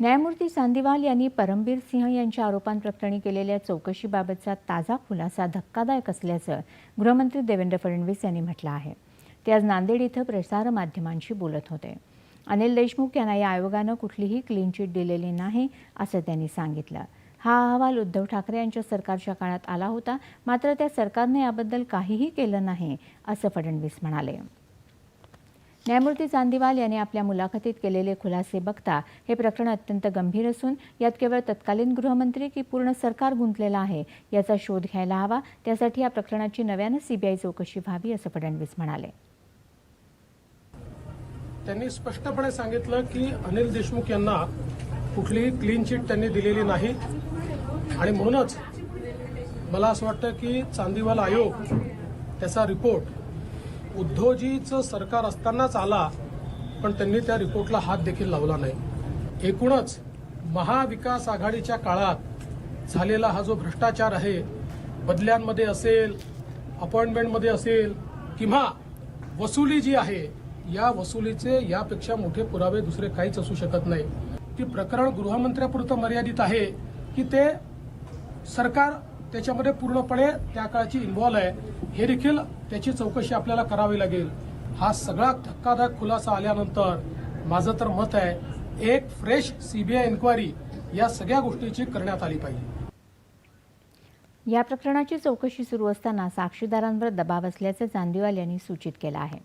न्यायमूर्ती चांदीवाल यांनी परमबीर सिंह यांच्या आरोपांप्रकरणी केलेल्या चौकशीबाबतचा ताजा खुलासा धक्कादायक असल्याचं गृहमंत्री देवेंद्र फडणवीस यांनी म्हटलं आहे. ते आज नांदेड इथं प्रसारमाध्यमांशी बोलत होते. अनिल देशमुख यांना या आयोगानं कुठलीही क्लीन चिट दिलेली नाही असं त्यांनी सांगितलं. हा अहवाल उद्धव ठाकरे यांच्या सरकारच्या काळात आला होता मात्र त्या सरकारने याबद्दल काहीही केलं नाही असं फडणवीस म्हणाले. न्यायमूर्ती चांदीवाल यांनी आपल्या मुलाखतीत केलेले खुलासे बघता हे प्रकरण अत्यंत गंभीर असून यात केवळ तत्कालीन गृहमंत्री की पूर्ण सरकार गुंतलेलं आहे याचा शोध घ्यायला हवा. त्यासाठी या प्रकरणाची नव्यानं सीबीआय चौकशी व्हावी असं फडणवीस म्हणाले. त्यांनी स्पष्टपणे सांगितलं की अनिल देशमुख यांना कुठलीही क्लीन चिट त्यांनी दिलेली नाही. आणि म्हणूनच मला असं वाटतं की चांदीवाल आयोग त्याचा रिपोर्ट उद्धवजीचं सरकार असतानाच आला पण त्यांनी त्या रिपोर्टला हात देखील लावला नाही. एकूणच महाविकास आघाडीच्या काळात झालेला हा जो भ्रष्टाचार आहे बदल्यांमध्ये असेल अपॉइंटमेंटमध्ये असेल किंवा वसुली जी आहे या वसुलीचे यापेक्षा मोठे पुरावे दुसरे काहीच असू शकत नाही. ती प्रकरण गृहमंत्र्यापुरतं मर्यादित आहे की ते सरकार त्याच्यामध्ये पूर्णपणे त्या काळाची इन्व्हॉल्व आहे. हे देखील त्याची चौकशी आपल्याला करावी लागेल. हा सगळा धक्कादायक खुलासा आल्यानंतर माझं तर मत आहे एक फ्रेश सीबीआय इन्क्वायरी या सगळ्या गोष्टीची करण्यात आली पाहिजे. या प्रकरणाची चौकशी सुरू असताना साक्षीदारांवर दबाव असल्याचं चांदीवाल यांनी सूचित केलं आहे.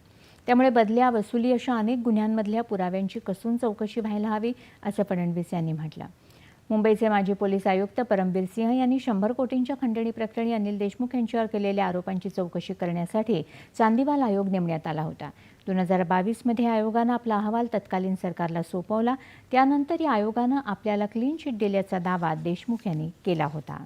त्यामुळे बदल्या वसुली अशा अनेक गुन्ह्यांमधल्या पुराव्यांची कसून चौकशी व्हायला हवी असं फडणवीस यांनी म्हटलं. मुंबईचे माजी पोलीस आयुक्त परमबीर सिंह यांनी शंभर कोटींच्या खंडणी प्रकरणी अनिल देशमुख यांच्यावर केलेल्या आरोपांची चौकशी करण्यासाठी चांदीवाल आयोग नेमण्यात आला होता. दोन हजार बावीसमध्ये आयोगानं आपला अहवाल तत्कालीन सरकारला सोपवला. त्यानंतर या आयोगानं आपल्याला क्लीन चिट दिल्याचा दावा देशमुख यांनी केला होता.